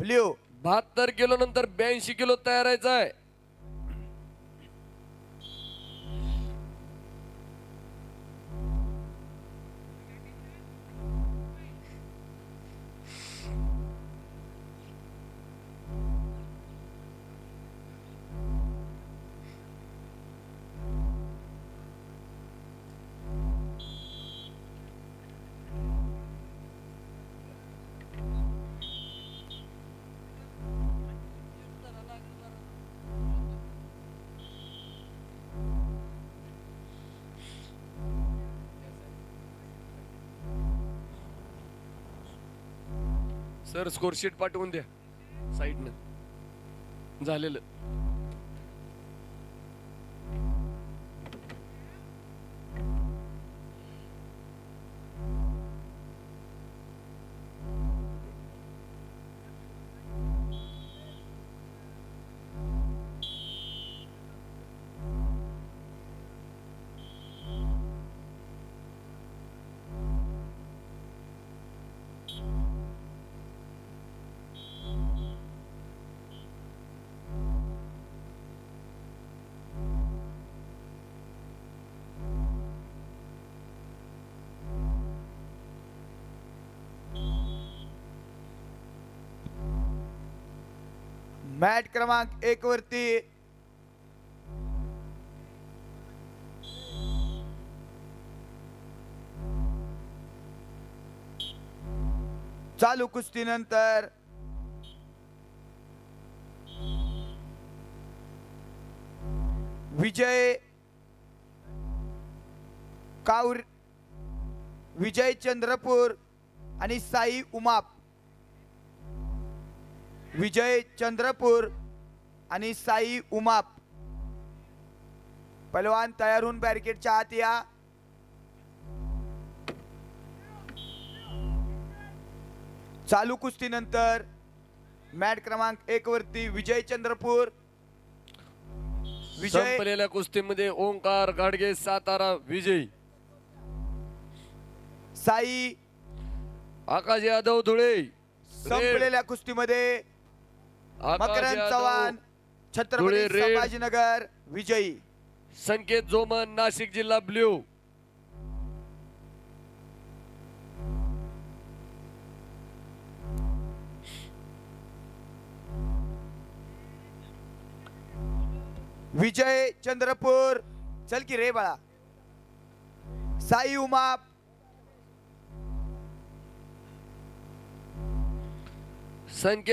Blue. बहात्तर kilo नंतर ब्याऐंशी किलो तयारायचा आहे सर स्कोरशीट पाठवून द्या. साईडनं झालेलं. मॅट क्रमांक एक वरती. चालू कुस्तीनंतर. विजय. काऊर. विजय चंद्रपूर आणि साई उमाप. विजय चंद्रपूर आणि साई उमाप. पलवान तयार होऊन बॅरिकेडच्या आत या. चालू कुस्तीनंतर मॅट क्रमांक एक वरती विजय चंद्रपूर. विजय संपलेल्या कुस्तीमध्ये ओंकार गाडगे सातारा विजयी. साई आकाश यादव धुळे. संपलेल्या कुस्तीमध्ये मकरंद यादव, चव्हाण छत्रपती धुळे. संभाजीनगर विजयी. संकेत जोमन नाशिक जिल्हा ब्ल्यू. विजय चंद्रपूर चल की रे बाळा. साई उमाप संकेत